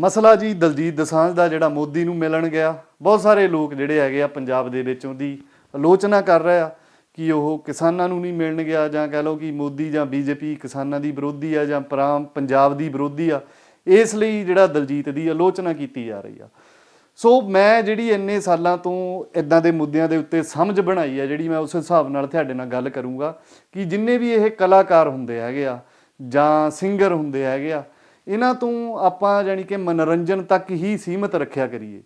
ਮਸਲਾ ਜੀ ਦਲਜੀਤ ਦਸਾਂਝ ਦਾ ਜਿਹੜਾ ਮੋਦੀ ਨੂੰ ਮਿਲਣ ਗਿਆ, ਬਹੁਤ ਸਾਰੇ ਲੋਕ ਜਿਹੜੇ ਹੈਗੇ ਆ ਪੰਜਾਬ ਦੇ ਵਿੱਚ ਉਹਦੀ ਆਲੋਚਨਾ ਕਰ ਰਹੇ ਆ ਕਿ ਉਹ ਕਿਸਾਨਾਂ ਨੂੰ ਨਹੀਂ ਮਿਲਣ ਗਿਆ ਜਾਂ ਕਹਿ ਲਓ ਕਿ ਮੋਦੀ ਜਾਂ ਬੀਜੇਪੀ ਕਿਸਾਨਾਂ ਦੀ ਵਿਰੋਧੀ ਆ ਜਾਂ ਪਰਾਮ ਪੰਜਾਬ ਦੀ ਵਿਰੋਧੀ ਆ, ਇਸ ਲਈ ਜਿਹੜਾ ਦਲਜੀਤ ਦੀ ਆਲੋਚਨਾ ਕੀਤੀ ਜਾ ਰਹੀ ਆ। ਸੋ ਮੈਂ ਜਿਹੜੀ ਇੰਨੇ ਸਾਲਾਂ ਤੋਂ ਇਦਾਂ ਦੇ ਮੁੱਦਿਆਂ ਦੇ ਉੱਤੇ ਸਮਝ ਬਣਾਈ ਆ, ਜਿਹੜੀ ਮੈਂ ਉਸ ਹਿਸਾਬ ਨਾਲ ਤੁਹਾਡੇ ਨਾਲ ਗੱਲ ਕਰੂੰਗਾ ਕਿ ਜਿੰਨੇ ਵੀ ਇਹ ਕਲਾਕਾਰ ਹੁੰਦੇ ਹੈਗੇ ਆ ਜਾਂ ਸਿੰਗਰ ਹੁੰਦੇ ਹੈਗੇ ਆ ਇਹਨਾਂ ਤੋਂ ਆਪਾਂ ਜਾਨੀ ਕਿ ਮਨੋਰੰਜਨ ਤੱਕ ਹੀ ਸੀਮਤ ਰੱਖਿਆ ਕਰੀਏ।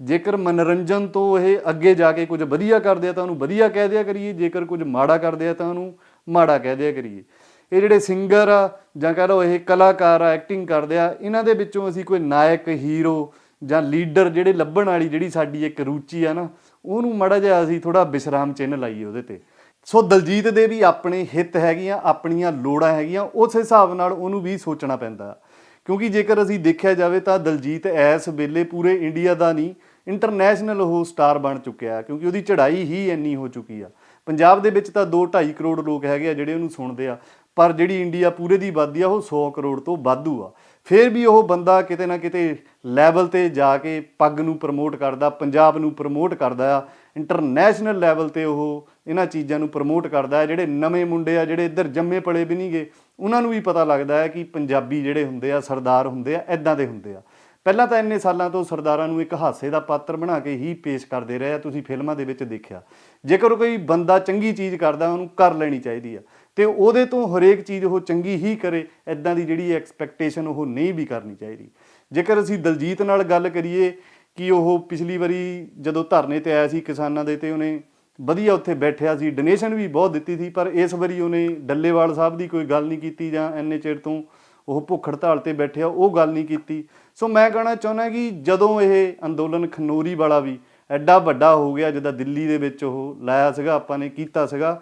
ਜੇਕਰ ਮਨੋਰੰਜਨ ਤੋਂ ਇਹ ਅੱਗੇ ਜਾ ਕੇ ਕੁਝ ਵਧੀਆ ਕਰਦੇ ਆ ਤਾਂ ਉਹਨੂੰ ਵਧੀਆ ਕਹਿ ਦਿਆ ਕਰੀਏ, ਜੇਕਰ ਕੁਝ ਮਾੜਾ ਕਰਦੇ ਆ ਤਾਂ ਉਹਨੂੰ ਮਾੜਾ ਕਹਿ ਦਿਆ ਕਰੀਏ। ਇਹ ਜਿਹੜੇ ਸਿੰਗਰ ਆ, ਜਾਂ ਕਹ ਲਓ ਇਹ ਕਲਾਕਾਰ ਆ ਐਕਟਿੰਗ ਕਰਦੇ ਆ, ਇਹਨਾਂ ਦੇ ਵਿੱਚੋਂ ਅਸੀਂ ਕੋਈ ਨਾਇਕ ਹੀਰੋ ਜਾਂ ਲੀਡਰ ਜਿਹੜੇ ਲੱਭਣ ਵਾਲੀ ਜਿਹੜੀ ਸਾਡੀ ਇੱਕ ਰੁਚੀ ਆ ਨਾ, ਉਹਨੂੰ ਮੜਾ ਜਿਹਾ ਅਸੀਂ ਥੋੜਾ ਵਿਸ਼ਰਾਮ ਚਿੰਨ੍ਹ ਲਾਈਏ ਉਹਦੇ ਤੇ। ਸੋ ਦਲਜੀਤ ਦੇ ਵੀ ਆਪਣੇ ਹਿੱਤ ਹੈਗੀਆਂ, ਆਪਣੀਆਂ ਲੋੜਾਂ ਹੈਗੀਆਂ, ਉਸ ਹਿਸਾਬ ਨਾਲ ਉਹਨੂੰ ਵੀ ਸੋਚਣਾ ਪੈਂਦਾ। ਕਿਉਂਕਿ ਜੇਕਰ ਅਸੀਂ ਦੇਖਿਆ ਜਾਵੇ ਤਾਂ ਦਲਜੀਤ ਇਸ ਵੇਲੇ ਪੂਰੇ ਇੰਡੀਆ ਦਾ ਨਹੀਂ ਇੰਟਰਨੈਸ਼ਨਲ ਉਹ ਸਟਾਰ ਬਣ ਚੁੱਕਿਆ ਕਿਉਂਕਿ ਉਹਦੀ ਚੜ੍ਹਾਈ ਹੀ ਇੰਨੀ ਹੋ ਚੁੱਕੀ ਆ। ਪੰਜਾਬ ਦੇ ਵਿੱਚ ਤਾਂ 2.5 ਕਰੋੜ ਲੋਕ ਹੈਗੇ ਆ ਜਿਹੜੇ ਉਹਨੂੰ ਸੁਣਦੇ ਆ, ਪਰ ਜਿਹੜੀ ਇੰਡੀਆ ਪੂਰੇ ਦੀ ਆਬਾਦੀ ਆ, ਉਹ 100 ਕਰੋੜ ਤੋਂ ਵਾਧੂ ਆ। ਫਿਰ ਵੀ ਉਹ ਬੰਦਾ ਕਿਤੇ ਨਾ ਕਿਤੇ ਲੈਵਲ ਤੇ ਜਾ ਕੇ ਪੱਗ ਨੂੰ ਪ੍ਰਮੋਟ ਕਰਦਾ, ਪੰਜਾਬ ਨੂੰ ਪ੍ਰਮੋਟ ਕਰਦਾ ਆ ਇੰਟਰਨੈਸ਼ਨਲ ਲੈਵਲ ਤੇ ਉਹ ਇਹਨਾਂ ਚੀਜ਼ਾਂ ਨੂੰ ਪ੍ਰਮੋਟ ਕਰਦਾ ਹੈ, ਜਿਹੜੇ ਨਵੇਂ ਮੁੰਡੇ ਆ, ਜਿਹੜੇ ਇੱਧਰ ਜੰਮੇ ਪਲੇ ਵੀ ਨਹੀਂਗੇ, ਉਹਨਾਂ ਨੂੰ ਵੀ ਪਤਾ ਲੱਗਦਾ ਹੈ ਕਿ ਪੰਜਾਬੀ ਜਿਹੜੇ ਹੁੰਦੇ ਆ, ਸਰਦਾਰ ਹੁੰਦੇ ਆ ਐਦਾਂ ਦੇ ਹੁੰਦੇ ਆ। ਪਹਿਲਾਂ ਤਾਂ ਇੰਨੇ ਸਾਲਾਂ ਤੋਂ ਸਰਦਾਰਾਂ ਨੂੰ ਇੱਕ ਹਾਸੇ ਦਾ ਪਾਤਰ ਬਣਾ ਕੇ ਹੀ ਪੇਸ਼ ਕਰਦੇ ਰਹੇ ਆ, ਤੁਸੀਂ ਫਿਲਮਾਂ ਦੇ ਵਿੱਚ ਦੇਖਿਆ। ਜੇਕਰ ਕੋਈ ਬੰਦਾ ਚੰਗੀ ਚੀਜ਼ ਕਰਦਾ ਉਹਨੂੰ ਕਰ ਲੈਣੀ ਚਾਹੀਦੀ ਆ। ਤੇ ਉਹਦੇ ਤੋਂ ਹਰੇਕ ਚੀਜ਼ ਉਹ ਚੰਗੀ ਹੀ ਕਰੇ ਐਦਾਂ ਦੀ ਜਿਹੜੀ ਐਕਸਪੈਕਟੇਸ਼ਨ ਉਹ ਨਹੀਂ ਵੀ ਕਰਨੀ ਚਾਹੀਦੀ। ਜੇਕਰ ਅਸੀਂ ਦਲਜੀਤ ਨਾਲ ਗੱਲ ਕਰੀਏ ਕਿ ਉਹ ਪਿਛਲੀ ਵਾਰੀ ਜਦੋਂ ਧਰਨੇ ਤੇ ਆਇਆ ਸੀ ਕਿਸਾਨਾਂ ਦੇ ਤੇ ਉਹਨੇ ਵਧੀਆ ਉੱਥੇ ਬੈਠਿਆ ਸੀ ਡੋਨੇਸ਼ਨ ਵੀ ਬਹੁਤ ਦਿੱਤੀ ਸੀ, ਪਰ ਇਸ ਵਾਰੀ ਉਹਨੇ ਡੱਲੇਵਾਲ ਸਾਹਿਬ ਦੀ ਕੋਈ ਗੱਲ ਨਹੀਂ ਕੀਤੀ ਜਾਂ ਇੰਨੇ ਚਿਰ ਤੋਂ ਉਹ ਭੁੱਖ ਹੜਤਾਲ ਤੇ ਬੈਠਿਆ ਉਹ ਗੱਲ ਨਹੀਂ ਕੀਤੀ। ਸੋ ਮੈਂ ਕਹਿਣਾ ਚਾਹੁੰਦਾ ਕਿ ਜਦੋਂ ਇਹ ਅੰਦੋਲਨ ਖਨੋਰੀ ਵਾਲਾ ਵੀ ਐਡਾ ਵੱਡਾ ਹੋ ਗਿਆ, ਜਿੱਦਾਂ ਦਿੱਲੀ ਦੇ ਵਿੱਚ ਉਹ ਲਾਇਆ ਸੀਗਾ, ਆਪਾਂ ਨੇ ਕੀਤਾ ਸੀਗਾ,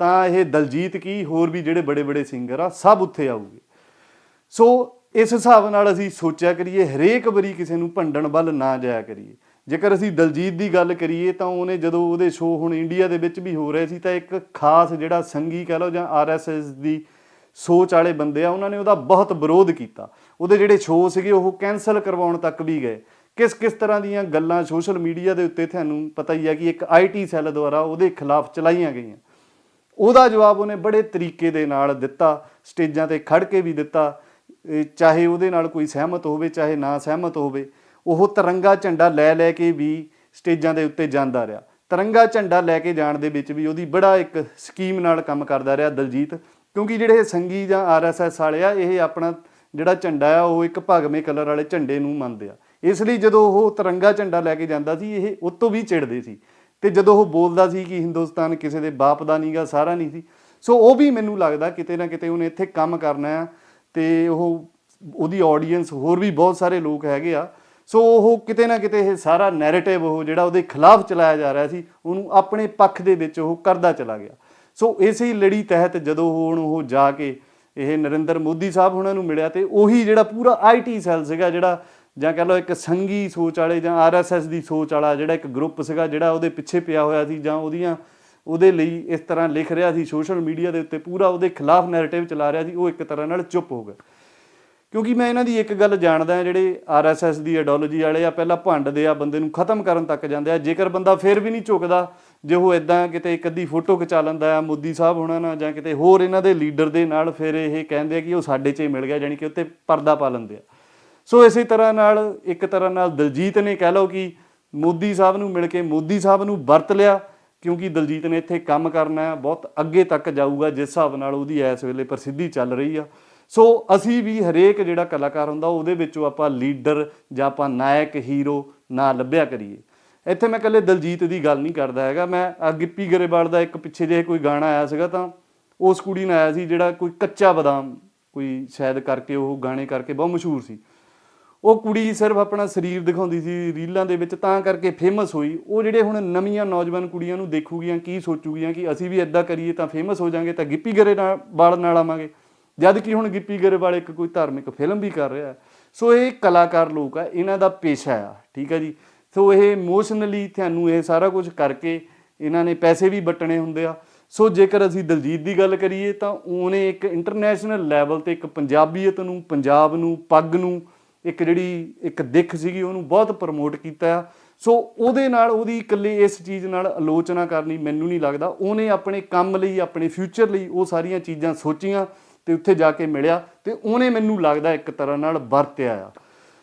ਤਾਂ ਇਹ ਦਲਜੀਤ ਕੀ ਹੋਰ ਵੀ ਜਿਹੜੇ ਬੜੇ ਬੜੇ ਸਿੰਗਰ ਆ, ਸਭ ਉੱਥੇ ਆਊਗੇ। ਸੋ ਇਸ ਹਿਸਾਬ ਨਾਲ ਅਸੀਂ ਸੋਚਿਆ ਕਰੀਏ, ਹਰੇਕ ਵਾਰੀ ਕਿਸੇ ਨੂੰ ਭੰਡਣ ਵੱਲ ਨਾ ਜਾਇਆ ਕਰੀਏ। ਜੇਕਰ ਅਸੀਂ ਦਲਜੀਤ ਦੀ ਗੱਲ ਕਰੀਏ ਤਾਂ ਉਹਨੇ ਜਦੋਂ ਉਹਦੇ ਸ਼ੋਅ ਹੁਣ ਇੰਡੀਆ ਦੇ ਵਿੱਚ ਵੀ ਹੋ ਰਹੇ ਸੀ ਤਾਂ ਇੱਕ ਖਾਸ ਜਿਹੜਾ ਸੰਗੀ ਕਹ ਲਓ ਜਾਂ ਆਰਐਸਐਸ ਦੀ ਸੋਚ ਵਾਲੇ ਬੰਦੇ ਆ, ਉਹਨਾਂ ਨੇ ਉਹਦਾ ਬਹੁਤ ਵਿਰੋਧ ਕੀਤਾ। ਉਹਦੇ ਜਿਹੜੇ ਸ਼ੋਅ ਸੀਗੇ ਉਹ ਕੈਨਸਲ ਕਰਵਾਉਣ ਤੱਕ ਵੀ ਗਏ। ਕਿਸ ਕਿਸ ਤਰ੍ਹਾਂ ਦੀਆਂ ਗੱਲਾਂ ਸੋਸ਼ਲ ਮੀਡੀਆ ਦੇ ਉੱਤੇ ਤੁਹਾਨੂੰ ਪਤਾ ਹੀ ਹੈ ਕਿ ਇੱਕ ਆਈਟੀ ਸੈੱਲ ਦੁਆਰਾ ਉਹਦੇ ਖਿਲਾਫ ਚਲਾਈਆਂ ਗਈਆਂ। ਉਹਦਾ ਜਵਾਬ ਉਹਨੇ ਬੜੇ ਤਰੀਕੇ ਦੇ ਨਾਲ ਦਿੱਤਾ, ਸਟੇਜਾਂ ਤੇ ਖੜ ਕੇ ਵੀ ਦਿੱਤਾ। ਚਾਹੇ ਉਹਦੇ ਨਾਲ ਕੋਈ ਸਹਿਮਤ ਹੋਵੇ, ਚਾਹੇ ਨਾ ਸਹਿਮਤ ਹੋਵੇ, ਉਹ ਤਿਰੰਗਾ ਝੰਡਾ ਲੈ ਲੈ ਕੇ ਵੀ ਸਟੇਜਾਂ ਦੇ ਉੱਤੇ ਜਾਂਦਾ ਰਿਹਾ। ਤਿਰੰਗਾ ਝੰਡਾ ਲੈ ਕੇ ਜਾਣ ਦੇ ਵਿੱਚ ਵੀ ਉਹਦੀ ਬੜਾ ਇੱਕ ਸਕੀਮ ਨਾਲ ਕੰਮ ਕਰਦਾ ਰਿਹਾ ਦਲਜੀਤ, ਕਿਉਂਕਿ ਜਿਹੜੇ ਸੰਗੀ ਜਾਂ ਆਰਐਸਐਸ ਵਾਲੇ ਆ, ਇਹ ਆਪਣਾ ਜਿਹੜਾ ਝੰਡਾ ਆ, ਉਹ ਇੱਕ ਭਗਵੇਂ ਕਲਰ ਵਾਲੇ ਝੰਡੇ ਨੂੰ ਮੰਨਦੇ ਆ। ਇਸ ਲਈ ਜਦੋਂ ਉਹ ਤਿਰੰਗਾ ਝੰਡਾ ਲੈ ਕੇ ਜਾਂਦਾ ਸੀ, ਇਹ ਉਤੋਂ ਵੀ ਚਿੜਦੇ ਸੀ ਤੇ ਜਦੋਂ ਉਹ ਬੋਲਦਾ ਸੀ ਕਿ ਹਿੰਦੁਸਤਾਨ ਕਿਸੇ ਦੇ ਬਾਪ ਦਾ ਨਹੀਂਗਾ ਸਾਰਾ ਨਹੀਂ ਸੀ। ਸੋ ਉਹ ਵੀ ਮੈਨੂੰ ਲੱਗਦਾ ਕਿਤੇ ਨਾ ਕਿਤੇ ਉਹਨੇ ਇੱਥੇ ਕੰਮ ਕਰਨਾ ਆ ਤੇ ਉਹ, ਉਹਦੀ ਆਡੀਅנס ਹੋਰ ਵੀ ਬਹੁਤ ਸਾਰੇ ਲੋਕ ਹੈਗੇ ਆ। ਸੋ ਉਹ ਕਿਤੇ ਨਾ ਕਿਤੇ ਇਹ ਸਾਰਾ ਨੈਰੇਟਿਵ ਉਹ ਜਿਹੜਾ ਉਹਦੇ ਖਿਲਾਫ ਚਲਾਇਆ ਜਾ ਰਿਹਾ ਸੀ, ਉਹਨੂੰ ਆਪਣੇ ਪੱਖ ਦੇ ਵਿੱਚ ਉਹ ਕਰਦਾ ਚਲਾ ਗਿਆ। ਸੋ ਇਸੇ ਹੀ ਲੜੀ ਤਹਿਤ ਜਦੋਂ ਹੁਣ ਉਹ ਜਾ ਕੇ ਇਹ ਨਰਿੰਦਰ ਮੋਦੀ ਸਾਹਿਬ ਉਹਨਾਂ ਨੂੰ ਮਿਲਿਆ ਤੇ ਉਹੀ ਜਿਹੜਾ ਪੂਰਾ ਆਈਟੀ ਸੈੱਲ ਸੀਗਾ, ਜਿਹੜਾ ਜਾਂ ਕਹ ਲਓ ਇੱਕ ਸੰਗੀ ਸੋਚ ਵਾਲੇ ਜਾਂ ਆਰਐਸਐਸ ਦੀ ਸੋਚ ਵਾਲਾ ਜਿਹੜਾ ਇੱਕ ਗਰੁੱਪ ਸੀਗਾ, ਜਿਹੜਾ ਉਹਦੇ ਪਿੱਛੇ ਪਿਆ ਹੋਇਆ ਸੀ ਜਾਂ ਉਹਦੀਆਂ ਉਹਦੇ ਲਈ ਇਸ ਤਰ੍ਹਾਂ ਲਿਖ ਰਿਹਾ ਸੀ, ਸੋਸ਼ਲ ਮੀਡੀਆ ਦੇ ਉੱਤੇ ਪੂਰਾ ਉਹਦੇ ਖਿਲਾਫ ਨੈਰੇਟਿਵ ਚਲਾ ਰਿਹਾ ਸੀ, ਉਹ ਇੱਕ ਤਰ੍ਹਾਂ ਨਾਲ ਚੁੱਪ ਹੋ ਗਿਆ ਕਿਉਂਕਿ ਮੈਂ ਇਹਨਾਂ ਦੀ ਇੱਕ ਗੱਲ ਜਾਣਦਾ ਹਾਂ, ਜਿਹੜੇ ਆਰਐਸਐਸ ਦੀ ਆਈਡੀਓਲੋਜੀ ਵਾਲੇ ਆ, ਪਹਿਲਾਂ ਭੰਡਦੇ ਆ, ਬੰਦੇ ਨੂੰ ਖਤਮ ਕਰਨ ਤੱਕ ਜਾਂਦੇ ਆ, ਜੇਕਰ ਬੰਦਾ ਫਿਰ ਵੀ ਨਹੀਂ ਝੁਕਦਾ, ਜੇ ਉਹ ਇਦਾਂ ਕਿਤੇ ਇੱਕ ਅੱਧੀ ਫੋਟੋ ਖਿਚਾ ਲੈਂਦਾ ਆ, ਮੋਦੀ ਸਾਹਿਬ ਹੋਣਾ ਨਾਲ ਜਾਂ ਕਿਤੇ ਹੋਰ ਇਹਨਾਂ ਦੇ ਲੀਡਰ ਦੇ ਨਾਲ ਫਿਰ ਇਹ ਕਹਿੰਦੇ ਆ ਕਿ ਉਹ ਸਾਡੇ 'ਚ ਹੀ ਮਿਲ ਗਿਆ ਜਾਨੀ ਕਿ ਉੱਤੇ ਪਰਦਾ ਪਾ ਲੈਂਦੇ ਆ। ਸੋ ਇਸੇ ਤਰ੍ਹਾਂ ਨਾਲ, ਇੱਕ ਤਰ੍ਹਾਂ ਨਾਲ ਦਲਜੀਤ ਨੇ ਕਹਿ ਲਓ ਕਿ ਮੋਦੀ ਸਾਹਿਬ ਨੂੰ ਮਿਲ ਕੇ ਮੋਦੀ ਸਾਹਿਬ ਨੂੰ ਵਰਤ ਲਿਆ ਕਿਉਂਕਿ ਦਲਜੀਤ ਨੇ ਇੱਥੇ ਕੰਮ ਕਰਨਾ ਹੈ, ਬਹੁਤ ਅੱਗੇ ਤੱਕ ਜਾਊਗਾ, ਜਿਸ ਹਿਸਾਬ ਨਾਲ ਉਹਦੀ ਇਸ ਵੇਲੇ ਪ੍ਰਸਿੱਧੀ ਚੱਲ ਰਹੀ ਆ। ਸੋ ਅਸੀਂ ਵੀ ਹਰੇਕ ਜਿਹੜਾ ਕਲਾਕਾਰ ਹੁੰਦਾ, ਉਹਦੇ ਵਿੱਚੋਂ ਆਪਾਂ ਲੀਡਰ ਜਾਂ ਆਪਾਂ ਨਾਇਕ, ਹੀਰੋ ਨਾ ਲੱਭਿਆ ਕਰੀਏ। ਇੱਥੇ ਮੈਂ ਇਕੱਲੇ ਦਲਜੀਤ ਦੀ ਗੱਲ ਨਹੀਂ ਕਰਦਾ ਹੈਗਾ। ਮੈਂ ਗਿੱਪੀ ਗਰੇਵਾਲ ਦਾ ਇੱਕ ਪਿੱਛੇ ਜਿਹੇ ਕੋਈ ਗਾਣਾ ਆਇਆ ਸੀਗਾ ਤਾਂ ਉਸ ਕੁੜੀ ਨਾਲ ਆਇਆ ਸੀ, ਜਿਹੜਾ ਕੋਈ ਕੱਚਾ ਬਦਾਮ, ਕੋਈ ਸ਼ਾਇਦ ਕਰਕੇ ਉਹ ਗਾਣੇ ਕਰਕੇ ਬਹੁਤ ਮਸ਼ਹੂਰ ਸੀ। ਉਹ ਕੁੜੀ ਸਿਰਫ ਆਪਣਾ ਸਰੀਰ ਦਿਖਾਉਂਦੀ ਸੀ ਰੀਲਾਂ ਦੇ ਵਿੱਚ, ਤਾਂ ਕਰਕੇ ਫੇਮਸ ਹੋਈ। ਉਹ ਜਿਹੜੇ ਹੁਣ ਨਵੀਆਂ ਨੌਜਵਾਨ ਕੁੜੀਆਂ ਨੂੰ ਦੇਖੂਗੀਆਂ, ਕੀ ਸੋਚੂਗੀਆਂ ਕਿ ਅਸੀਂ ਵੀ ਇਦਾਂ ਕਰੀਏ ਤਾਂ ਫੇਮਸ ਹੋ ਜਾਾਂਗੇ ਤਾਂ ਗਿੱਪੀ ਗਰੇਵਾਲ ਨਾਲ ਆਵਾਂਗੇ। ਜਦ ਕਿ ਹੁਣ ਗਿੱਪੀ ਗਰੇਵਾਲ ਇੱਕ ਕੋਈ ਧਾਰਮਿਕ ਫਿਲਮ ਵੀ ਕਰ ਰਿਹਾ ਸੋ ਇਹ ਕਲਾਕਾਰ ਲੋਕ ਆ, ਇਹਨਾਂ ਦਾ ਪੇਸ਼ਾ ਆ, ਠੀਕ ਆ ਜੀ। ਸੋ ਇਹ ਇਮੋਸ਼ਨਲੀ ਤੁਹਾਨੂੰ ਇਹ ਸਾਰਾ ਕੁਝ ਕਰਕੇ ਇਹਨਾਂ ਨੇ ਪੈਸੇ ਵੀ ਬਟਣੇ ਹੁੰਦੇ ਆ। ਸੋ ਜੇਕਰ ਅਸੀਂ ਦਲਜੀਤ ਦੀ ਗੱਲ ਕਰੀਏ ਤਾਂ ਉਹਨੇ ਇੱਕ ਇੰਟਰਨੈਸ਼ਨਲ ਲੈਵਲ ਤੇ ਇੱਕ ਪੰਜਾਬੀਅਤ ਨੂੰ, ਪੰਜਾਬ ਨੂੰ, ਪੱਗ ਨੂੰ ਇੱਕ ਜਿਹੜੀ ਇੱਕ ਦਿੱਖ ਸੀਗੀ ਉਹਨੂੰ ਬਹੁਤ ਪ੍ਰਮੋਟ ਕੀਤਾ। ਆ ਸੋ ਉਹਦੇ ਨਾਲ ਉਹਦੀ ਇਕੱਲੇ ਇਸ ਚੀਜ਼ ਨਾਲ ਆਲੋਚਨਾ ਕਰਨੀ ਮੈਨੂੰ ਨਹੀਂ ਲੱਗਦਾ। ਉਹਨੇ ਆਪਣੇ ਕੰਮ ਲਈ, ਆਪਣੇ ਫਿਊਚਰ ਲਈ ਉਹ ਸਾਰੀਆਂ ਚੀਜ਼ਾਂ ਸੋਚੀਆਂ ਤੇ ਉੱਥੇ ਜਾ ਕੇ ਮਿਲਿਆ ਤੇ ਉਹਨੇ ਮੈਨੂੰ ਲੱਗਦਾ ਇੱਕ ਤਰ੍ਹਾਂ ਨਾਲ ਵਰਤਿਆ ਆ।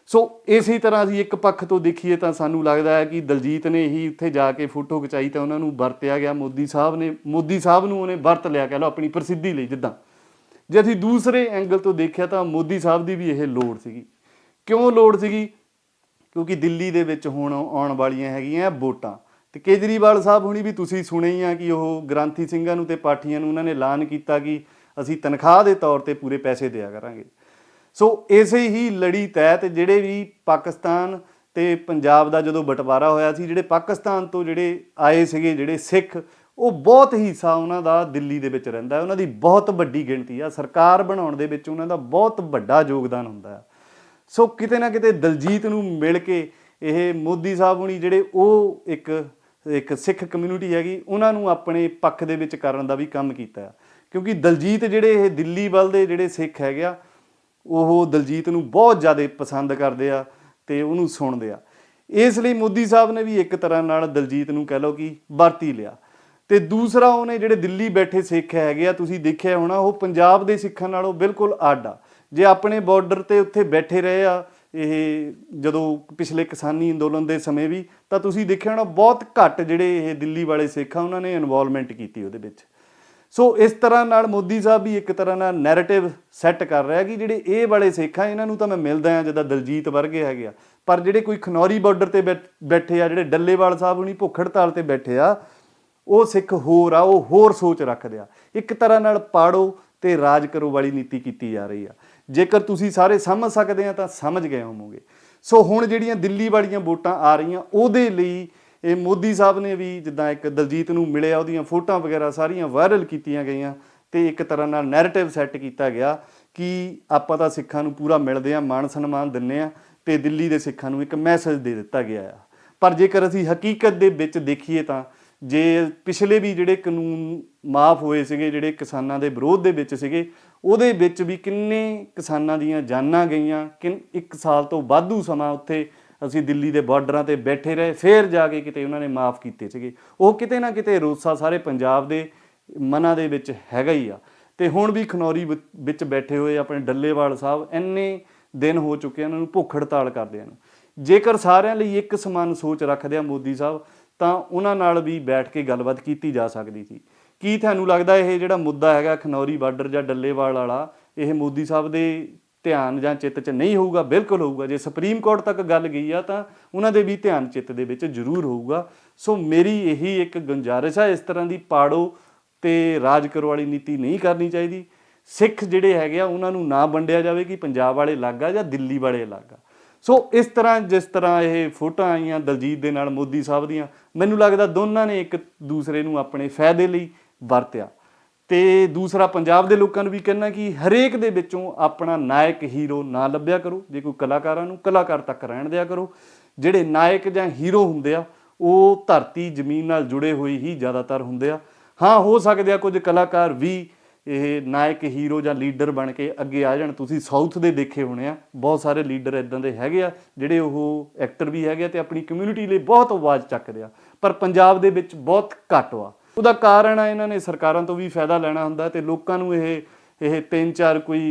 ਸੋ ਇਸੇ ਤਰ੍ਹਾਂ ਅਸੀਂ ਇੱਕ ਪੱਖ ਤੋਂ ਦੇਖੀਏ ਤਾਂ ਸਾਨੂੰ ਲੱਗਦਾ ਹੈ ਕਿ ਦਲਜੀਤ ਨੇ ਹੀ ਉੱਥੇ ਜਾ ਕੇ ਫੋਟੋ ਖਿਚਾਈ ਤਾਂ ਉਹਨਾਂ ਨੂੰ ਵਰਤਿਆ ਗਿਆ। ਮੋਦੀ ਸਾਹਿਬ ਨੇ, ਮੋਦੀ ਸਾਹਿਬ ਨੂੰ ਉਹਨੇ ਵਰਤ ਲਿਆ, ਕਹਿ ਲਓ ਆਪਣੀ ਪ੍ਰਸਿੱਧੀ ਲਈ ਜਿੱਦਾਂ। ਜੇ ਅਸੀਂ ਦੂਸਰੇ ਐਂਗਲ ਤੋਂ ਦੇਖਿਆ ਤਾਂ ਮੋਦੀ ਸਾਹਿਬ ਦੀ ਵੀ ਇਹ ਲੋੜ ਸੀਗੀ। ਕਿਉਂ ਲੋੜ ਸੀਗੀ? ਕਿਉਂਕਿ ਦਿੱਲੀ ਦੇ ਵਿੱਚ ਹੁਣ ਆਉਣ ਵਾਲੀਆਂ ਹੈਗੀਆਂ ਵੋਟਾਂ। ਤੇ ਕੇਜਰੀਵਾਲ ਸਾਹਿਬ ਹੁਣੀ ਵੀ ਤੁਸੀਂ ਸੁਣੇ ਹੀ ਆ ਕਿ ਉਹ ਗ੍ਰਾਂਥੀ ਸਿੰਘਾਂ ਨੂੰ ਤੇ ਪਾਠੀਆਂ ਨੂੰ ਉਹਨਾਂ ਨੇ ਐਲਾਨ ਕੀਤਾ ਕਿ ਅਸੀਂ ਤਨਖਾਹ ਦੇ ਤੌਰ ਤੇ ਪੂਰੇ ਪੈਸੇ ਦਿਆ ਕਰਾਂਗੇ। ਸੋ ਇਸੇ ਹੀ ਲੜੀ ਤਹਿਤ ਜਿਹੜੇ ਵੀ ਪਾਕਿਸਤਾਨ ਤੇ ਪੰਜਾਬ ਦਾ ਜਦੋਂ ਬਟਵਾਰਾ ਹੋਇਆ ਸੀ, ਜਿਹੜੇ ਪਾਕਿਸਤਾਨ ਤੋਂ ਜਿਹੜੇ ਆਏ ਸੀਗੇ, ਜਿਹੜੇ ਸਿੱਖ, ਉਹ ਬਹੁਤ ਹਿੱਸਾ ਉਹਨਾਂ ਦਾ ਦਿੱਲੀ ਦੇ ਵਿੱਚ ਰਹਿੰਦਾ ਹੈ। ਉਹਨਾਂ ਦੀ ਬਹੁਤ ਵੱਡੀ ਗਿਣਤੀ ਆ। ਸਰਕਾਰ ਬਣਾਉਣ ਦੇ ਵਿੱਚ ਉਹਨਾਂ ਦਾ ਬਹੁਤ ਵੱਡਾ ਯੋਗਦਾਨ ਹੁੰਦਾ ਹੈ। ਸੋ ਕਿਤੇ ਨਾ ਕਿਤੇ ਦਲਜੀਤ ਨੂੰ ਮਿਲ ਕੇ ਇਹ ਮੋਦੀ ਸਾਹਿਬ ਹੁਣੀ ਜਿਹੜੇ ਉਹ ਇੱਕ ਇੱਕ ਸਿੱਖ ਕਮਿਊਨਿਟੀ ਹੈਗੀ, ਉਹਨਾਂ ਨੂੰ ਆਪਣੇ ਪੱਖ ਦੇ ਵਿੱਚ ਕਰਨ ਦਾ ਵੀ ਕੰਮ ਕੀਤਾ ਹੈ। ਕਿਉਂਕਿ ਦਲਜੀਤ ਜਿਹੜੇ ਇਹ ਦਿੱਲੀ ਵੱਲ ਦੇ ਜਿਹੜੇ ਸਿੱਖ ਹੈਗੇ ਆ, ਉਹ ਦਲਜੀਤ ਨੂੰ ਬਹੁਤ ਜ਼ਿਆਦਾ ਪਸੰਦ ਕਰਦੇ ਆ ਤੇ ਉਹਨੂੰ ਸੁਣਦੇ ਆ। ਇਸ ਲਈ ਮੋਦੀ ਸਾਹਿਬ ਨੇ ਵੀ ਇੱਕ ਤਰ੍ਹਾਂ ਨਾਲ ਦਲਜੀਤ ਨੂੰ ਕਹਿ ਲਓ ਕਿ ਵਰਤੀ ਲਿਆ। ਤੇ ਦੂਸਰਾ ਉਹਨੇ ਜਿਹੜੇ ਦਿੱਲੀ ਬੈਠੇ ਸਿੱਖ ਹੈਗੇ ਆ, ਤੁਸੀਂ ਦੇਖਿਆ ਹੋਣਾ, ਉਹ ਪੰਜਾਬ ਦੇ ਸਿੱਖਾਂ ਨਾਲੋਂ ਬਿਲਕੁਲ ਅੱਡ ਆ। ਜੇ ਆਪਣੇ ਬਾਰਡਰ ਤੇ ਉੱਥੇ ਬੈਠੇ ਰਹੇ ਆ, ਇਹ ਜਦੋਂ ਪਿਛਲੇ ਕਿਸਾਨੀ ਅੰਦੋਲਨ ਦੇ ਸਮੇਂ ਵੀ, ਤਾਂ ਤੁਸੀਂ ਦੇਖਿਆ ਹੋਣਾ ਬਹੁਤ ਘੱਟ ਜਿਹੜੇ ਇਹ ਦਿੱਲੀ ਵਾਲੇ ਸਿੱਖ ਆ ਉਹਨਾਂ ਨੇ ਇਨਵੋਲਵਮੈਂਟ ਕੀਤੀ ਉਹਦੇ ਵਿੱਚ। ਸੋ ਇਸ ਤਰ੍ਹਾਂ ਨਾਲ ਮੋਦੀ ਸਾਹਿਬ ਵੀ ਇੱਕ ਤਰ੍ਹਾਂ ਨਾਲ ਨੈਰੇਟਿਵ ਸੈੱਟ ਕਰ ਰਿਹਾ ਕਿ ਜਿਹੜੇ ਇਹ ਵਾਲੇ ਸਿੱਖ ਆ ਇਹਨਾਂ ਨੂੰ ਤਾਂ ਮੈਂ ਮਿਲਦਾ ਆ ਜਿੱਦਾਂ ਦਲਜੀਤ ਵਰਗੇ ਹੈਗੇ ਆ। ਪਰ ਜਿਹੜੇ ਕੋਈ ਖਨੌਰੀ ਬਾਰਡਰ ਤੇ ਬੈਠ- ਬੈਠੇ ਆ, ਜਿਹੜੇ ਡੱਲੇਵਾਲ ਸਾਹਿਬ ਹੁਣੀ ਭੁੱਖ ਹੜਤਾਲ ਤੇ ਬੈਠੇ ਆ, ਉਹ ਸਿੱਖ ਹੋਰ ਆ, ਉਹ ਹੋਰ ਸੋਚ ਰੱਖਦੇ ਆ। ਇੱਕ ਤਰ੍ਹਾਂ ਨਾਲ ਪਾੜੋ ਤੇ ਰਾਜ ਕਰੋ ਵਾਲੀ ਨੀਤੀ ਕੀਤੀ ਜਾ ਰਹੀ ਆ। ਜੇਕਰ ਤੁਸੀਂ ਸਾਰੇ ਸਮਝ ਸਕਦੇ ਆ ਤਾਂ ਸਮਝ ਗਏ ਹੋਵੋਗੇ। ਸੋ ਹੁਣ ਜਿਹੜੀਆਂ ਦਿੱਲੀ ਵਾਲੀਆਂ ਵੋਟਾਂ ਆ ਰਹੀਆਂ, ਉਹਦੇ ਲਈ ਇਹ ਮੋਦੀ ਸਾਹਿਬ ਨੇ ਵੀ ਜਿੱਦਾਂ ਇੱਕ ਦਲਜੀਤ ਨੂੰ ਮਿਲਿਆ, ਉਹਦੀਆਂ ਫੋਟੋਆਂ ਵਗੈਰਾ ਸਾਰੀਆਂ ਵਾਇਰਲ ਕੀਤੀਆਂ ਗਈਆਂ ਤੇ ਇੱਕ ਤਰ੍ਹਾਂ ਨਾਲ ਨੈਰੇਟਿਵ ਸੈੱਟ ਕੀਤਾ ਗਿਆ ਕਿ ਆਪਾਂ ਤਾਂ ਸਿੱਖਾਂ ਨੂੰ ਪੂਰਾ ਮਿਲਦੇ ਆ, ਮਾਣ ਸਨਮਾਨ ਦਿੰਨੇ ਆ ਤੇ ਦਿੱਲੀ ਦੇ ਸਿੱਖਾਂ ਨੂੰ ਇੱਕ ਮੈਸੇਜ ਦੇ ਦਿੱਤਾ ਗਿਆ ਆ। ਪਰ ਜੇਕਰ ਅਸੀਂ ਹਕੀਕਤ ਦੇ ਵਿੱਚ ਦੇਖੀਏ ਤਾਂ ਜੇ ਪਿਛਲੇ ਵੀ ਜਿਹੜੇ ਕਾਨੂੰਨ ਮਾਫ ਹੋਏ ਸੀਗੇ, ਜਿਹੜੇ ਕਿਸਾਨਾਂ ਦੇ ਵਿਰੋਧ ਦੇ ਵਿੱਚ ਸੀਗੇ ਉਹਦੇ ਵਿੱਚ ਵੀ ਕਿੰਨੇ ਕਿਸਾਨਾਂ ਦੀਆਂ ਜਾਨਾਂ ਗਈਆਂ ਕਿ ਇੱਕ ਸਾਲ ਤੋਂ ਵਾਧੂ ਸਮਾਂ ਉੱਥੇ ਅਸੀਂ ਦਿੱਲੀ ਦੇ ਬਾਰਡਰਾਂ ਤੇ ਬੈਠੇ ਰਹੇ, ਫੇਰ ਜਾ ਕੇ ਕਿਤੇ ਉਹਨਾਂ ਨੇ ਮਾਫ ਕੀਤੇ ਸੀਗੇ। ਉਹ ਕਿਤੇ ਨਾ ਕਿਤੇ ਰੋਸਾ ਸਾਰੇ ਪੰਜਾਬ ਦੇ ਮਨਾਂ ਦੇ ਵਿੱਚ ਹੈਗਾ ਹੀ ਆ। ਤੇ ਹੁਣ ਵੀ ਖਨੌਰੀ ਵਿ- ਵਿੱਚ ਬੈਠੇ ਹੋਏ ਆਪਣੇ ਡੱਲੇਵਾਲ ਸਾਹਿਬ, ਇੰਨੇ ਦਿਨ ਹੋ ਚੁੱਕੇ ਆ ਉਹਨਾਂ ਨੂੰ ਭੁੱਖ ਹੜਤਾਲ ਕਰਦਿਆਂ ਨੂੰ। ਜੇਕਰ ਸਾਰਿਆਂ ਲਈ ਇੱਕ ਸਮਾਨ ਸੋਚ ਰੱਖਦੇ ਆ ਮੋਦੀ ਸਾਹਿਬ, ਤਾਂ ਉਹਨਾਂ ਨਾਲ ਵੀ ਬੈਠ ਕੇ ਗੱਲਬਾਤ ਕੀਤੀ ਜਾ ਸਕਦੀ ਸੀ। ਕੀ ਤੁਹਾਨੂੰ ਲੱਗਦਾ ਇਹ ਜਿਹੜਾ ਮੁੱਦਾ ਹੈਗਾ ਖਨੌਰੀ ਬਾਰਡਰ ਜਾਂ ਡੱਲੇਵਾਲ ਵਾਲਾ, ਇਹ ਮੋਦੀ ਸਾਹਿਬ ਦੇ ਧਿਆਨ ਜਾਂ ਚਿੱਤ 'ਚ ਨਹੀਂ ਹੋਊਗਾ? ਬਿਲਕੁਲ ਹੋਊਗਾ। ਜੇ ਸੁਪਰੀਮ ਕੋਰਟ ਤੱਕ ਗੱਲ ਗਈ ਆ ਤਾਂ ਉਹਨਾਂ ਦੇ ਵੀ ਧਿਆਨ ਚਿੱਤ ਦੇ ਵਿੱਚ ਜ਼ਰੂਰ ਹੋਊਗਾ। ਸੋ ਮੇਰੀ ਇਹੀ ਇੱਕ ਗੁੰਜਾਰਿਸ਼ ਆ, ਇਸ ਤਰ੍ਹਾਂ ਦੀ ਪਾੜੋ ਤੇ ਰਾਜ ਕਰੋ ਵਾਲੀ ਨੀਤੀ ਨਹੀਂ ਕਰਨੀ ਚਾਹੀਦੀ। ਸਿੱਖ ਜਿਹੜੇ ਹੈਗੇ ਆ, ਉਹਨਾਂ ਨੂੰ ਨਾ ਵੰਡਿਆ ਜਾਵੇ ਕਿ ਪੰਜਾਬ ਵਾਲੇ ਅਲੱਗ ਆ ਜਾਂ ਦਿੱਲੀ ਵਾਲੇ ਅਲੱਗ ਆ। ਸੋ ਇਸ ਤਰ੍ਹਾਂ, ਜਿਸ ਤਰ੍ਹਾਂ ਇਹ ਫੋਟੋਆਂ ਆਈਆਂ ਦਲਜੀਤ ਦੇ ਨਾਲ ਮੋਦੀ ਸਾਹਿਬ ਦੀਆਂ, ਮੈਨੂੰ ਲੱਗਦਾ ਦੋਨਾਂ ਨੇ ਇੱਕ ਦੂਸਰੇ ਨੂੰ ਆਪਣੇ ਫਾਇਦੇ ਲਈ ਵਰਤਿਆ। ਤੇ ਦੂਸਰਾ, ਪੰਜਾਬ ਦੇ ਲੋਕਾਂ ਨੂੰ ਵੀ ਕਹਿਣਾ ਕਿ ਹਰੇਕ ਦੇ ਵਿੱਚੋਂ ਆਪਣਾ ਨਾਇਕ ਹੀਰੋ ਨਾ ਲੱਭਿਆ ਕਰੋ। ਜੇ ਕੋਈ ਕਲਾਕਾਰਾਂ ਨੂੰ ਕਲਾਕਾਰ ਤੱਕ ਰਹਿਣ ਦਿਆ ਕਰੋ, ਜਿਹੜੇ ਨਾਇਕ ਜਾਂ ਹੀਰੋ ਹੁੰਦੇ ਆ, ਉਹ ਧਰਤੀ, ਜ਼ਮੀਨ ਨਾਲ ਜੁੜੇ ਹੋਏ ਹੀ ਜ਼ਿਆਦਾਤਰ ਹੁੰਦੇ ਆ। ਹਾਂ, ਹੋ ਸਕਦੇ ਆ ਕੁਝ ਕਲਾਕਾਰ ਵੀ ਇਹ ਨਾਇਕ ਹੀਰੋ ਜਾਂ ਲੀਡਰ ਬਣ ਕੇ ਅੱਗੇ ਆ ਜਾਣ। ਤੁਸੀਂ ਸਾਊਥ ਦੇ ਦੇਖੇ ਹੋਣੇ ਆ। ਬਹੁਤ ਸਾਰੇ ਲੀਡਰ ਇਦਾਂ ਦੇ ਹੈਗੇ ਆ, ਜਿਹੜੇ ਉਹ ਐਕਟਰ ਵੀ ਹੈਗੇ ਆ ਤੇ ਆਪਣੀ ਕਮਿਊਨਿਟੀ ਲਈ ਬਹੁਤ ਆਵਾਜ਼ ਚੱਕਦੇ ਆ। ਪਰ ਪੰਜਾਬ ਦੇ ਵਿੱਚ ਬਹੁਤ ਘੱਟ ਵਾ। ਉਹਦਾ ਕਾਰਨ ਆ, ਇਹਨਾਂ ਨੇ ਸਰਕਾਰਾਂ ਤੋਂ ਵੀ ਫਾਇਦਾ ਲੈਣਾ ਹੁੰਦਾ ਤੇ ਲੋਕਾਂ ਨੂੰ ਇਹ ਇਹ ਤਿੰਨ ਚਾਰ ਕੋਈ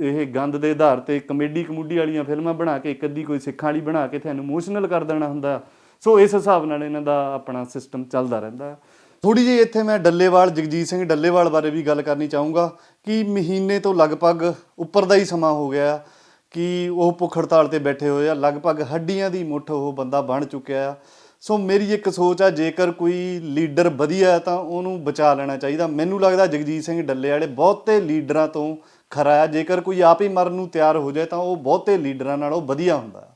ਇਹ ਗੰਦ ਦੇ ਆਧਾਰ ਤੇ ਕਮੇਡੀ ਕਮੂਡੀ ਵਾਲੀਆਂ ਫਿਲਮਾਂ ਬਣਾ ਕੇ ਇੱਕ ਅੱਧੀ ਕੋਈ ਸਿੱਖਾਂ ਵਾਲੀ ਬਣਾ ਕੇ ਤੁਹਾਨੂੰ ਇਮੋਸ਼ਨਲ ਕਰ ਦੇਣਾ ਹੁੰਦਾ। ਸੋ ਇਸ ਹਿਸਾਬ ਨਾਲ ਇਹਨਾਂ ਦਾ ਆਪਣਾ ਸਿਸਟਮ ਚੱਲਦਾ ਰਹਿੰਦਾ। ਥੋੜੀ ਜਿਹੀ ਇੱਥੇ ਮੈਂ ਡੱਲੇਵਾਲ, ਜਗਜੀਤ ਸਿੰਘ ਡੱਲੇਵਾਲ ਬਾਰੇ ਵੀ ਗੱਲ ਕਰਨੀ ਚਾਹੂੰਗਾ ਕਿ ਮਹੀਨੇ ਤੋਂ ਲਗਭਗ ਉੱਪਰ ਦਾ ਹੀ ਸਮਾਂ ਹੋ ਗਿਆ ਕਿ ਉਹ ਭੁੱਖ ਹੜਤਾਲ ਤੇ ਬੈਠੇ ਹੋਏ ਆ। ਲਗਭਗ ਹੱਡੀਆਂ ਦੀ ਮੁੱਠ ਉਹ ਬੰਦਾ ਬਣ ਚੁੱਕਿਆ ਆ। ਸੋ ਮੇਰੀ ਇੱਕ ਸੋਚ ਆ, ਜੇਕਰ ਕੋਈ ਲੀਡਰ ਵਧੀਆ ਹੈ ਤਾਂ ਉਹਨੂੰ ਬਚਾ ਲੈਣਾ ਚਾਹੀਦਾ। ਮੈਨੂੰ ਲੱਗਦਾ ਜਗਜੀਤ ਸਿੰਘ ਡੱਲੇ ਵਾਲੇ ਬਹੁਤੇ ਲੀਡਰਾਂ ਤੋਂ ਖਰਾ ਆ। ਜੇਕਰ ਕੋਈ ਆਪ ਹੀ ਮਰਨ ਨੂੰ ਤਿਆਰ ਹੋ ਜਾਏ ਤਾਂ ਉਹ ਬਹੁਤੇ ਲੀਡਰਾਂ ਨਾਲੋਂ ਵਧੀਆ ਹੁੰਦਾ।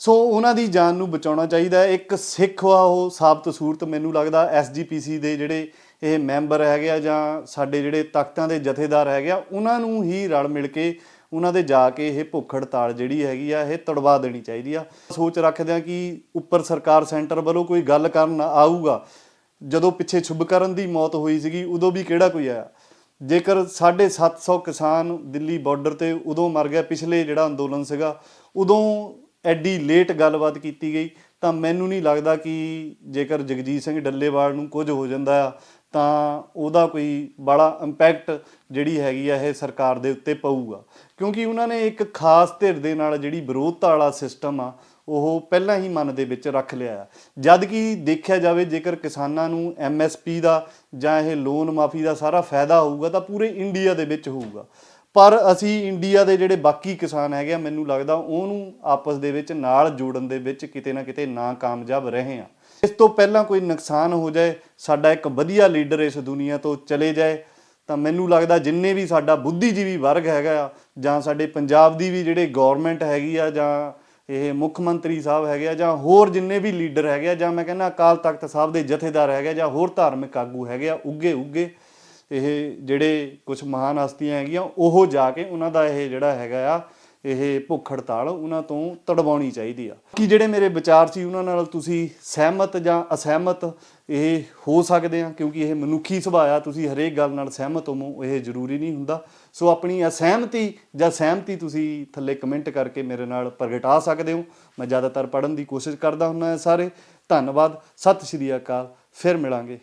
ਸੋ ਉਹਨਾਂ ਦੀ ਜਾਨ ਨੂੰ ਬਚਾਉਣਾ ਚਾਹੀਦਾ ਇੱਕ ਸਿੱਖ ਆ, ਉਹ ਸਾਬਤ ਸੂਰਤ ਮੈਨੂੰ ਲੱਗਦਾ ਐਸਜੀਪੀਸੀ ਦੇ ਜਿਹੜੇ ਇਹ ਮੈਂਬਰ ਹੈਗੇ ਆ ਜਾਂ ਸਾਡੇ ਜਿਹੜੇ ਤਖਤਾਂ ਦੇ ਜਥੇਦਾਰ ਹੈਗੇ ਆ, ਉਹਨਾਂ ਨੂੰ ਹੀ ਰਲ ਮਿਲ ਕੇ ਉਹਨਾਂ ਦੇ ਜਾ ਕੇ ਇਹ ਭੁੱਖ ਹੜਤਾਲ ਜਿਹੜੀ ਹੈਗੀ ਆ, ਇਹ ਤੜਵਾ ਦੇਣੀ ਚਾਹੀਦੀ ਆ। ਸੋਚ ਰੱਖਦੇ ਆ ਕਿ ਉੱਪਰ ਸਰਕਾਰ ਸੈਂਟਰ ਵੱਲੋਂ ਕੋਈ ਗੱਲ ਕਰਨ ਆਊਗਾ। ਜਦੋਂ ਪਿੱਛੇ ਸ਼ੁਭਕਰਨ ਦੀ ਮੌਤ ਹੋਈ ਸੀਗੀ, ਉਦੋਂ ਵੀ ਕਿਹੜਾ ਕੋਈ ਆਇਆ? ਜੇਕਰ 750 ਕਿਸਾਨ ਦਿੱਲੀ ਬਾਰਡਰ ਤੇ ਉਦੋਂ ਮਰ ਗਿਆ, ਪਿਛਲੇ ਜਿਹੜਾ ਅੰਦੋਲਨ ਸੀਗਾ, ਉਦੋਂ ਐਡੀ ਲੇਟ ਗੱਲਬਾਤ ਕੀਤੀ ਗਈ, ਤਾਂ ਮੈਨੂੰ ਨਹੀਂ ਲੱਗਦਾ ਕਿ ਜੇਕਰ ਜਗਜੀਤ ਸਿੰਘ ਡੱਲੇਵਾਲ ਨੂੰ ਕੁਝ ਹੋ ਜਾਂਦਾ ਆ ਤਾਂ ਉਹਦਾ ਕੋਈ ਬੜਾ ਇੰਪੈਕਟ ਜਿਹੜੀ ਹੈਗੀ ਆ ਇਹ ਸਰਕਾਰ ਦੇ ਉੱਤੇ ਪਊਗਾ। ਕਿਉਂਕਿ ਉਹਨਾਂ ਨੇ ਇੱਕ ਖਾਸ ਧਿਰ ਦੇ ਨਾਲ ਜਿਹੜੀ ਵਿਰੋਧਤਾ ਵਾਲਾ ਸਿਸਟਮ ਆ, ਉਹ ਪਹਿਲਾਂ ਹੀ ਮਨ ਦੇ ਵਿੱਚ ਰੱਖ ਲਿਆ ਆ। ਜਦ ਕਿ ਦੇਖਿਆ ਜਾਵੇ, ਜੇਕਰ ਕਿਸਾਨਾਂ ਨੂੰ ਐਮਐਸਪੀ ਦਾ ਜਾਂ ਇਹ ਲੋਨ ਮਾਫੀ ਦਾ ਸਾਰਾ ਫਾਇਦਾ ਹੋਊਗਾ, ਤਾਂ ਪੂਰੇ ਇੰਡੀਆ ਦੇ ਵਿੱਚ ਹੋਊਗਾ। ਪਰ ਅਸੀਂ ਇੰਡੀਆ ਦੇ ਜਿਹੜੇ ਬਾਕੀ ਕਿਸਾਨ ਹੈਗੇ ਆ, ਮੈਨੂੰ ਲੱਗਦਾ ਉਹਨੂੰ ਆਪਸ ਦੇ ਵਿੱਚ ਨਾਲ ਜੋੜਨ ਦੇ ਵਿੱਚ ਕਿਤੇ ਨਾ ਕਿਤੇ ਨਾ ਕਾਮਯਾਬ ਰਹੇ ਆ। ਇਸ ਤੋਂ ਪਹਿਲਾਂ ਕੋਈ ਨੁਕਸਾਨ ਹੋ ਜਾਏ, ਸਾਡਾ ਇੱਕ ਵਧੀਆ ਲੀਡਰ ਇਸ ਦੁਨੀਆ ਤੋਂ ਚਲੇ ਜਾਏ, ਤਾਂ ਮੈਨੂੰ ਲੱਗਦਾ ਜਿੰਨੇ ਵੀ ਸਾਡਾ ਬੁੱਧੀਜੀਵੀ ਵਰਗ ਹੈਗਾ ਆ, ਜਾਂ ਸਾਡੇ ਪੰਜਾਬ ਦੀ ਵੀ ਜਿਹੜੇ ਗਵਰਨਮੈਂਟ ਹੈਗੀ ਆ, ਜਾਂ ਇਹ ਮੁੱਖ ਮੰਤਰੀ ਸਾਹਿਬ ਹੈਗੇ ਆ, ਜਾਂ ਹੋਰ ਜਿੰਨੇ ਵੀ ਲੀਡਰ ਹੈਗੇ ਆ, ਜਾਂ ਮੈਂ ਕਹਿੰਦਾ ਅਕਾਲ ਤਖਤ ਸਾਹਿਬ ਦੇ ਜਥੇਦਾਰ ਹੈਗੇ ਆ, ਜਾਂ ਹੋਰ ਧਾਰਮਿਕ ਆਗੂ ਹੈਗੇ ਆ, ਉੱਗੇ ਉੱਗੇ, ਇਹ ਜਿਹੜੇ ਕੁਝ ਮਹਾਨ ਹਸਤੀਆਂ ਹੈਗੀਆਂ, ਉਹ ਜਾ ਕੇ ਉਹਨਾਂ ਦਾ ਇਹ ਜਿਹੜਾ ਹੈਗਾ ਆ ਇਹ ਭੁੱਖ ਹੜਤਾਲ ਉਹਨਾਂ ਤੋਂ ਤੜਵਾਉਣੀ ਚਾਹੀਦੀ ਆ। ਕਿ ਜਿਹੜੇ ਮੇਰੇ ਵਿਚਾਰ ਸੀ, ਉਹਨਾਂ ਨਾਲ ਤੁਸੀਂ ਸਹਿਮਤ ਜਾਂ ਅਸਹਿਮਤ ਇਹ ਹੋ ਸਕਦੇ ਆ? ਕਿਉਂਕਿ ਇਹ ਮਨੁੱਖੀ ਸੁਭਾਅ ਆ, ਤੁਸੀਂ ਹਰੇਕ ਗੱਲ ਨਾਲ ਸਹਿਮਤ ਹੋਵੋ, ਇਹ ਜ਼ਰੂਰੀ ਨਹੀਂ ਹੁੰਦਾ। ਸੋ ਆਪਣੀ ਅਸਹਿਮਤੀ ਜਾਂ ਸਹਿਮਤੀ ਤੁਸੀਂ ਥੱਲੇ ਕਮੈਂਟ ਕਰਕੇ ਮੇਰੇ ਨਾਲ ਪ੍ਰਗਟਾ ਸਕਦੇ ਹੋ। ਮੈਂ ਜ਼ਿਆਦਾਤਰ ਪੜਨ ਦੀ ਕੋਸ਼ਿਸ਼ ਕਰਦਾ ਹੁੰਦਾ ਹਾਂ ਸਾਰੇ। ਧੰਨਵਾਦ, ਸਤਿ ਸ਼੍ਰੀ ਅਕਾਲ, ਫਿਰ ਮਿਲਾਂਗੇ।